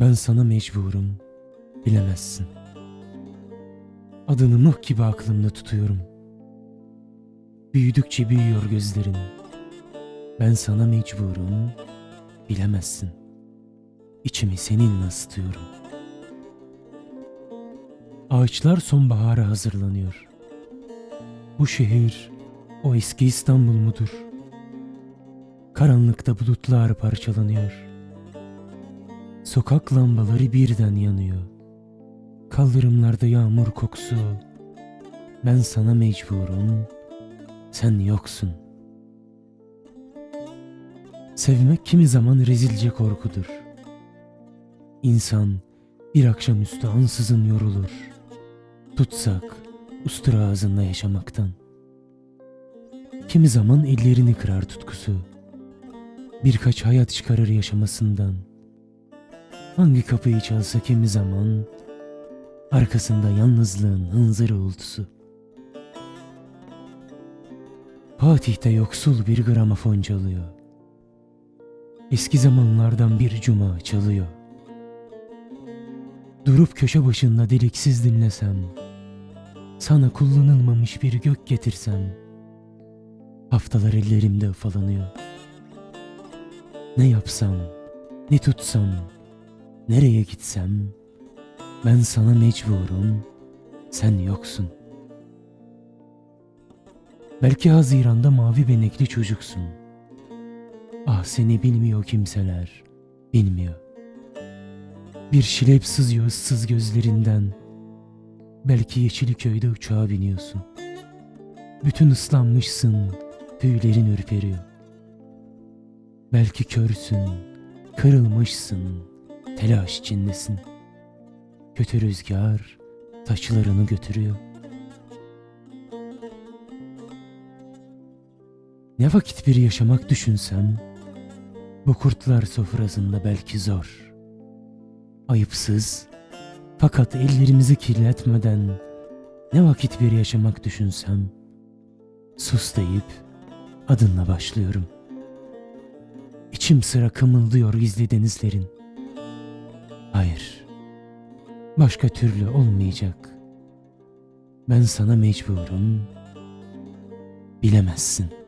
Ben sana mecburum, bilemezsin. Adını mıh gibi aklımda tutuyorum. Büyüdükçe büyüyor gözlerin. Ben sana mecburum, bilemezsin. İçimi seninle ısıtıyorum. Ağaçlar sonbahara hazırlanıyor. Bu şehir o eski İstanbul mudur? Karanlıkta bulutlar parçalanıyor. Sokak lambaları birden yanıyor. Kaldırımlarda yağmur kokusu. Ben sana mecburum, sen yoksun. Sevmek kimi zaman rezilce korkudur. İnsan bir akşamüstü ansızın yorulur. Tutsak, ustura ağzında yaşamaktan. Kimi zaman ellerini kırar tutkusu. Birkaç hayat çıkarır yaşamasından. Hangi kapıyı çalsa kimi zaman arkasında yalnızlığın hınzır uğultusu. Fatih'te yoksul bir gramofon çalıyor. Eski zamanlardan bir cuma çalıyor. Durup köşe başında deliksiz dinlesem, sana kullanılmamış bir gök getirsem, haftalar ellerimde ufalanıyor. Ne yapsam, ne tutsam, nereye gitsem, ben sana mecburum, sen yoksun. Belki Haziran'da mavi benekli çocuksun. Ah seni bilmiyor kimseler, bilmiyor. Bir şilep sızıyor ıssız gözlerinden. Belki Yeşiliköy'de uçağa biniyorsun. Bütün ıslanmışsın, tüylerin ürperiyor. Belki körsün, kırılmışsın, telaş içindesin. Kötü rüzgar taşlarını götürüyor. Ne vakit bir yaşamak düşünsem, bu kurtlar sofrasında belki zor. Ayıpsız, fakat ellerimizi kirletmeden ne vakit bir yaşamak düşünsem, sus deyip adınla başlıyorum. İçim sıra kımıldıyor gizli denizlerin. Hayır, başka türlü olmayacak. Ben sana mecburum, bilemezsin.''